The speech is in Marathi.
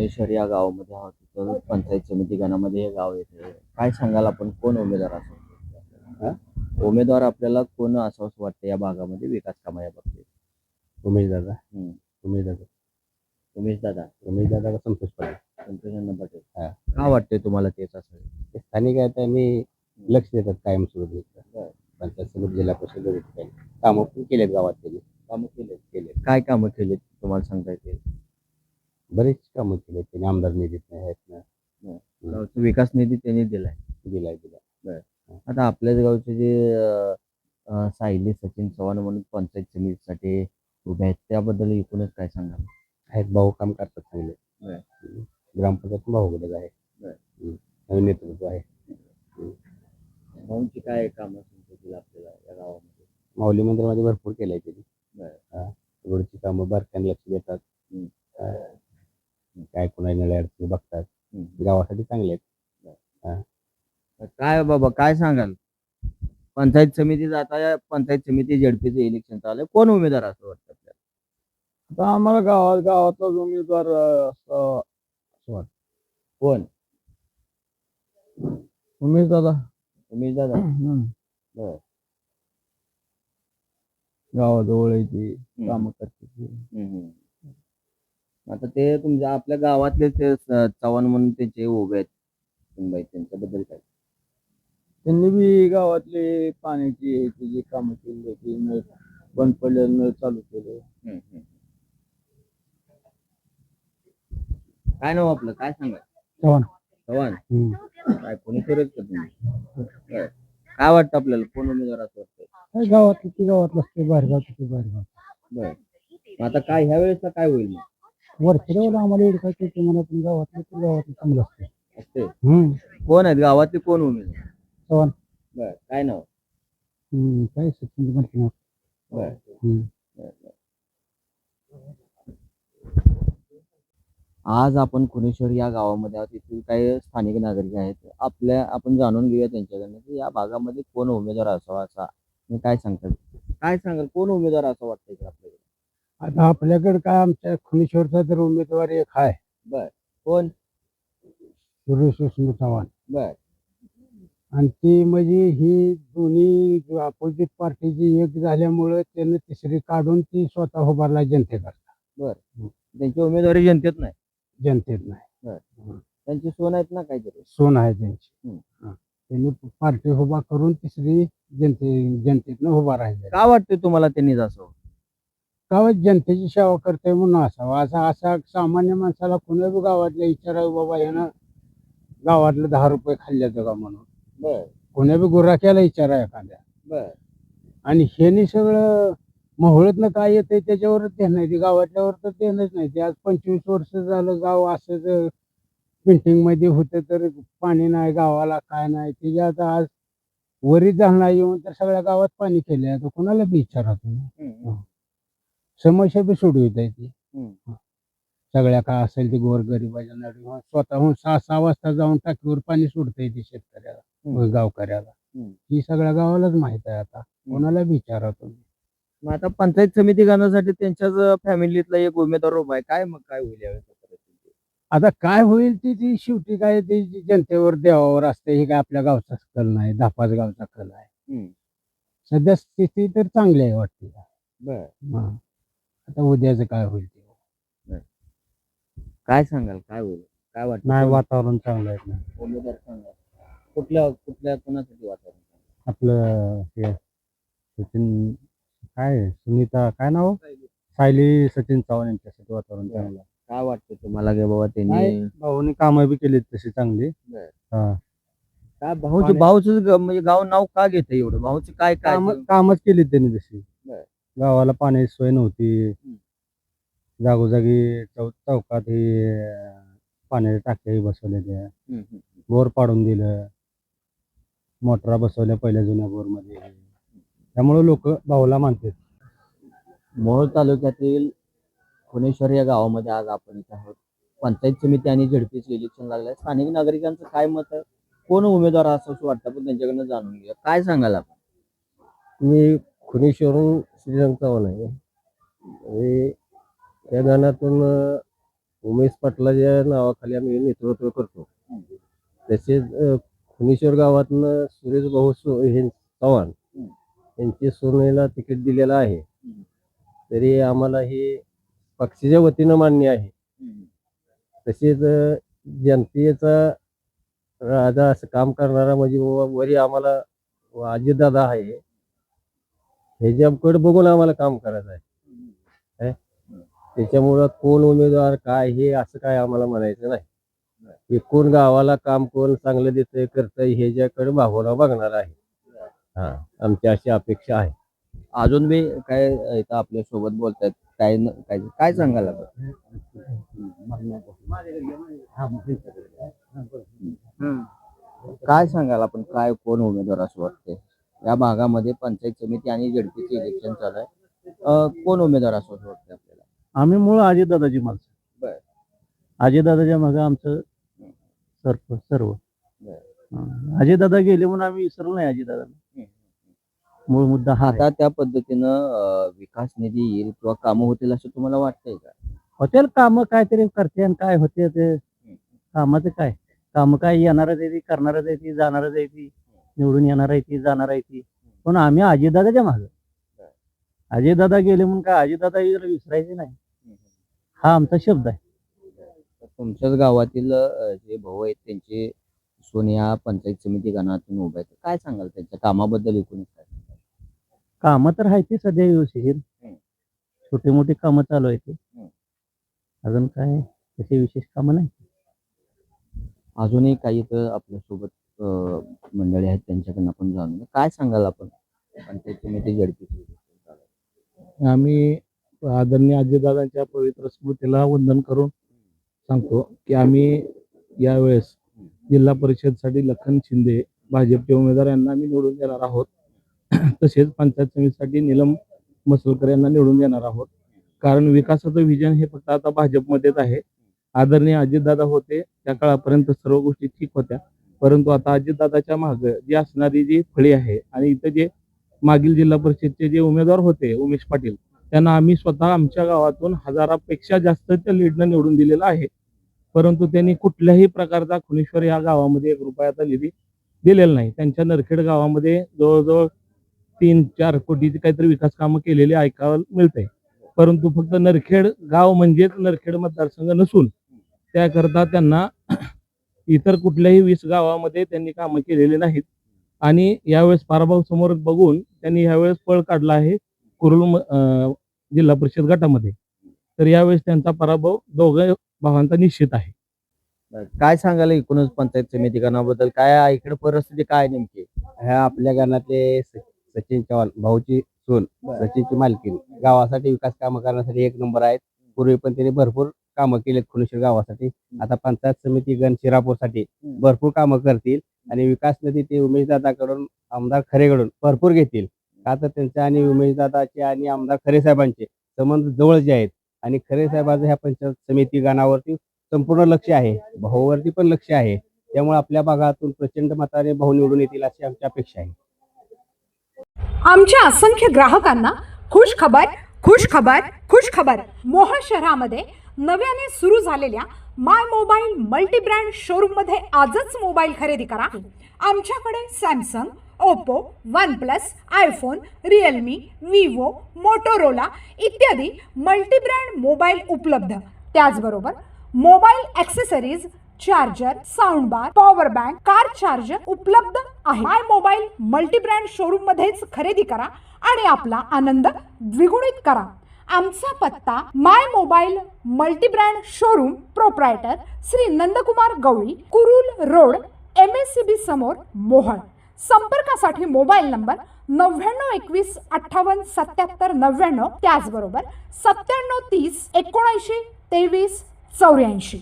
पुणेश्वर या गावामध्ये आहोत. तर पंचायत समिती गणामध्ये हे गाव येते. काय सांगाल आपण? कोण उमेदवार? असं उमेदवार आपल्याला कोण असं वाटतं या भागामध्ये? विकास कामा या बाबतीत. उमेश दादा. उमेश दादा. उमेश दादा. उमेश दादा का संतोष पाटील? संतोष अण्णा पाटील. का वाटतंय तुम्हाला तेच असं? स्थानिक आहे त्यांनी लक्ष देतात कायम सुरू बरं. पंचायत समिती जिल्हा परिषद कामं पण केलेत गावात त्यांनी. कामं केले केले काय कामं केले तुम्हाला सांगता येते बरेच कामं केलेत त्यांनी आमदार निधीत आहेत ना गावचा विकास निधी त्यांनी दिलाय दिलाय दिला आता आपल्याच गावचे जे अं, सायली सचिन चव्हाण म्हणून पंचायत समितीसाठी उभे आहेत त्याबद्दल एकूणच काय सांगाल आहेत भाऊ काम करतात चांगले बरं. हम्म. ग्रामपंचायत भाऊ गडद आहे बरं. हम्म. नवीन नेतृत्व आहे भाऊंची काय कामं सांगता येतील आपल्याला या गावामध्ये माऊली मंदिरामध्ये भरपूर केलंय त्यांनी बरं. हा. रोडची कामं बारकांना लक्ष देतात. काय कोणा नळ्या अडचणी बघतात. गावासाठी चांगले आहेत. काय बाबा काय सांगाल? पंचायत समिती आता पंचायत समिती झेडपीचं इलेक्शन चालू आहे. कोण उमेदवार असं वाटतं आता आम्हाला गावात गावातलाच उमेदवार असं कोण? उमेश दादा. उमेश दादा. बरं. गावाजवळ यायची कामं करते आता ते तुमच्या आपल्या गावातले ते स- चव्हाण म्हणून त्यांचे उभे आहेत सुनबाई, त्यांच्याबद्दल काय? त्यांनी बी गावातले पाण्याची याची जी कामं केली की नळ बंद पडलेले नळ चालू केले काय नाव आपलं? काय सांगा चव्हाण. चव्हाण. काय कोणीतरीच का तुम्ही? बरं. काय वाटतं आपल्याला? कोण उमेदवार असं वाटतं काय गावात किती गावातलं असते बाहेरगाव किती बाहेरगाव बरं. मग आता काय ह्या वेळेस काय होईल मग? वरखेड्यावर आम्हाला एवढं काय कळते म्हणा पण गावातलं तर गावातलं चांगलं असते. असते. हम्म. कोण आहेत? गावातले कोण उमेदवार? चव्हाण. बर काय नाव? हम्म. काय सचिन म्हणते ना. बर. हम्म. आज आपण कुणेश्वर या गावामध्ये आहोत. इथून काही स्थानिक नागरिक आहेत. आपल्या आपण जाणून घेऊया त्यांच्याकडनं की या भागामध्ये कोण उमेदवार असावा असा. मी काय सांगतात काय सांगाल? कोण उमेदवार असं वाटतं इकडे आपल्याकडे? आता आपल्याकडे काय आमच्या खुनेश्वरचा तर उमेदवार एक आहे. बर. कोण? सुरेश विष्णू चव्हाण. बर. आणि ती म्हणजे ही दोन्ही अपोजिट पार्टीची एक झाल्यामुळं त्यानं तिसरी काढून ती स्वतः उभारला जनतेकरता. त्यांची उमेदवारी जनतेत नाही. जनतेत नाही. त्यांची सोन आहेत ना काहीतरी? सोन आहे त्यांची. हा. त्यांनी पार्टी उभा करून तिसरी जनते जनतेतनं उभा राहिला का वाटतं तुम्हाला त्यांनी जासं गावात जनतेची सेवा करते म्हणून असावा. असा असा सामान्य माणसाला कुणा बी गावातल्या विचारावं बाबा यानं गावातलं दहा रुपये खाल्ल्याचं का म्हणून. बर. कोण्या बी गुराख्याला विचारा एखाद्या. बर. आणि ह्यानी सगळं मोहळतनं काय येतंय त्याच्यावरच ते नाही ते गावातल्यावर तर तेच नाही. ते आज पंचवीस वर्ष झालं गाव असं पेंटिंगमध्ये होतं तर पाणी नाही गावाला काय नाही. त्याच्या आता आज वरी झाला येऊन तर सगळ्या गावात पाणी केले आता कोणाला बी विचारा तुम्ही समस्या बी सोडवित आहे ती. हम्म. सगळ्या काय असेल ते गोरगरिबाच्या नडून स्वतःहून सहा सहा वाजता जाऊन टाकीवर पाणी सोडता येते शेतकऱ्याला गावकऱ्याला. ही सगळ्या गावालाच माहीत आहे आता. कोणाला विचारा तुम्ही? मग आता पंचायत समिती गाण्यासाठी त्यांच्याच फॅमिलीतला एक उमेदवार उभा आहे. काय मग काय होईल यावेळेस? आता काय होईल ती ती शेवटी काय ती जनतेवर देवावर असते. हे काय आपल्या गावचा कल नाही धापाच गावचा कल आहे. सध्या स्थिती तर चांगली आहे वाटते. आता उद्याचं काय होईल ते? काय सांगाल? काय होईल? काय वाटतं? नाही वातावरण चांगलं आहे ना. उमेदवार सांगा कुठल्या कुठल्या कोणासाठी वातावरण चांगलं? आपलं हे सचिन काय सुनीता काय नाव? सायली सचिन चव्हाण यांच्यासाठी वातावरण. चांगलं आहे. काय वाटतं तुम्हाला की बाबा त्यांनी? नाही भाऊनी कामं बी केलीत तशी चांगली. बरं. हा. काय भाऊचं आणि- भाऊच म्हणजे गाव नाव का घेतं एवढं? भाऊचं काय काय काम कामच केली त्यांनी तशी. बरं. गावाला पाण्याची सोय नव्हती. जागोजागी चौ चौकात हे अं, पाण्याच्या टाक्याही बसवल्या त्या. बोर पाडून दिलं. मोटरा बसवल्या पहिल्या जुन्या बोरमध्ये. त्यामुळे लोक भाऊला मानतात. मोहोळ तालुक्यातील खुनेश्वर या गावामध्ये आज आपण इथे आहोत. पंचायत समिती आणि झडपीचे इलेक्शन लागलंय स्थानिक नागरिकांचं काय मत आहे? कोण उमेदवार असं असं वाटतं? पण त्यांच्याकडनं जाणून घ्या काय सांगाल आपण? मी खुनेश्वरून श्रीरंग चव्हाण आहे. आणि त्या गाण्यातून उमेश पाटलाच्या नावाखाली आम्ही नेतृत्व करतो. तसेच खुनेश्वर गावातनं सुरेश भाऊ हे चव्हाण यांची सोनेला तिकीट दिलेलं आहे. तरी आम्हाला हे पक्षाच्या वतीनं मान्य आहे. तसेच जनतेचा राजा असं काम करणारा म्हणजे बाबा वरी आम्हाला अजितदादा आहे. ह्याच्याकडे बघून आम्हाला काम करायचं आहे त्याच्यामुळं कोण उमेदवार काय हे असं काय आम्हाला म्हणायचं नाही. एकूण कोण गावाला काम कोण चांगलं देतंय करतंय ह्याच्याकडे भावना बघणार आहे. हा आमची अशी अपेक्षा आहे. अजून बी काय इथं आपल्यासोबत बोलतायत? काय काय काय सांगाल काय सांगाल आपण? काय कोण उमेदवार असं वाटते या भागामध्ये पंचायत समिती आणि झडपीचे इलेक्शन चालू आहे. कोण उमेदवार असं वाटतं आपल्याला? आम्ही मूळ अजितदादाची माणसं बर. अजितदादाच्या मागे आमचं सर्व. सर्व. अजितदादा गेले म्हणून आम्ही विसरलो नाही अजितदादा. मूळ मुद्दा हा. आता त्या पद्धतीनं विकास निधी येईल किंवा कामं होतील असं तुम्हाला वाटतंय का? हॉटेल काम काहीतरी करते आणि काय होते ते? कामाचं काय? काम काय येणारच आहे ती करणारच आहे ती जाणारच आहे ती? निवडून येणार आहे ती जाणार आहे ती. पण आम्ही अजितदादाच्या मागं. अजितदादा गेले म्हणून काय अजितदादा विसरायचे नाही. हा आमचा शब्द आहे. तुमच्याच गावातील अं, जे भाऊ आहेत त्यांचे सोनिया पंचायत समिती गणातून उभे आहेत. काय सांगाल त्यांच्या कामाबद्दल एकूण काय कामं तर आहे ती सध्या व्यवस्थित. हम्म. छोटी मोठी कामं चालू आहे ती. हम्म. अजून काय? त्याची विशेष कामं नाही. अजूनही काही तर आपल्यासोबत मंडळी आहेत त्यांच्याकडनं आपण जाणून घेऊ. काय सांगाल आपण? पंचायत समिती झडपीची आम्ही आदरणीय आजीदादांच्या पवित्र स्मृतीला वंदन करून सांगतो की आम्ही यावेळेस जिल्हा परिषदसाठी लखन शिंदे भाजपचे उमेदवार यांना आम्ही निवडून देणार आहोत. तसेच पंचायत समितीसाठी नीलम मसलकर यांना निवडून देणार आहोत. कारण विकासाचं विजन हे फक्त आता भाजपमध्येच आहे. आदरणीय अजितदादा होते त्या काळापर्यंत सर्व गोष्टी ठीक होत्या. परंतु आता अजितदादाच्या मागं जी असणारी जी फळी आहे आणि इथं जे मागील जिल्हा परिषदचे जे उमेदवार होते उमेश पाटील त्यांना आम्ही स्वतः आमच्या गावातून हजारापेक्षा जास्त त्या लीडनं निवडून दिलेलं आहे. परंतु त्यांनी कुठल्याही प्रकारचा खुनेश्वर या गावामध्ये एक रुपयाचा निधी दिलेला नाही. त्यांच्या नरखेड गावामध्ये जवळजवळ तीन चार कोटीची काहीतरी विकास कामं केलेली ऐकायला मिळते परंतु फक्त नरखेड गाव म्हणजेच नरखेड मतदारसंघ नसून त्याकरता त्यांना इतर कुठल्याही वीस गावामध्ये त्यांनी कामं केलेली नाहीत. आणि यावेळेस पराभव समोर बघून त्यांनी यावेळेस पळ काढला आहे कुरुल जिल्हा परिषद गटामध्ये. तर यावेळेस त्यांचा पराभव दोघं भावांचा निश्चित आहे. काय सांगाल एकूणच पंचायत समिती गणाबद्दल? काय आहे? इकडे परिस्थिती काय नेमकी? ह्या आपल्या गणातले सचिन चव्हाण भाऊची सोन सचिनची मालकीन गावासाठी विकास कामं करण्यासाठी एक नंबर आहेत. पूर्वी पण त्यांनी भरपूर कामं केलेत खुनेश्वर गावासाठी. आता पंचायत समिती गण शिरापूरसाठी भरपूर कामं करतील आणि विकास नदी ते उमेशदादाकडून आमदार खरेकडून भरपूर घेतील. का तर त्यांच्या आणि उमेशदादाचे आणि आमदार खरे साहेबांचे संबंध जवळचे आहेत आणि खरे साहेबांचं ह्या पंचायत समिती गणावरती संपूर्ण लक्ष आहे. भाऊवरती पण लक्ष आहे. त्यामुळे आपल्या भागातून प्रचंड मताने भाऊ निवडून येतील अशी आमची अपेक्षा आहे. आमच्या असंख्य ग्राहकांना खुश खबर खुश खबर खुश खबर मोहा शहरामध्ये नव्याने सुरू झालेल्या माय मोबाईल मल्टीब्रँड शोरूममध्ये आजच मोबाईल खरेदी करा. आमच्याकडे Samsung Oppo OnePlus iPhone Realme Vivo Motorola इत्यादी मल्टीब्रँड मोबाईल उपलब्ध. त्याचबरोबर mobile accessories charger sound bar power bank car charger उपलब्ध आहे. माय मोबाईल मल्टीब्रँड शोरूममध्येच शोरूम मध्येच खरेदी करा आणि आपला आनंद द्विगुणित करा. आमचा पत्ता my mobile multibrand showroom proprietor Shri Nandkumar Gawali Kurul road M S C B समोर मोहन संपर्कासाठी मोबाईल नंबर नव्याण्णव एकवीस अठ्ठावन्न सत्याहत्तर नव्याण्णव त्याचबरोबर सत्त्याण्णव तीस एकोणऐंशी तेवीस चौऱ्याऐंशी.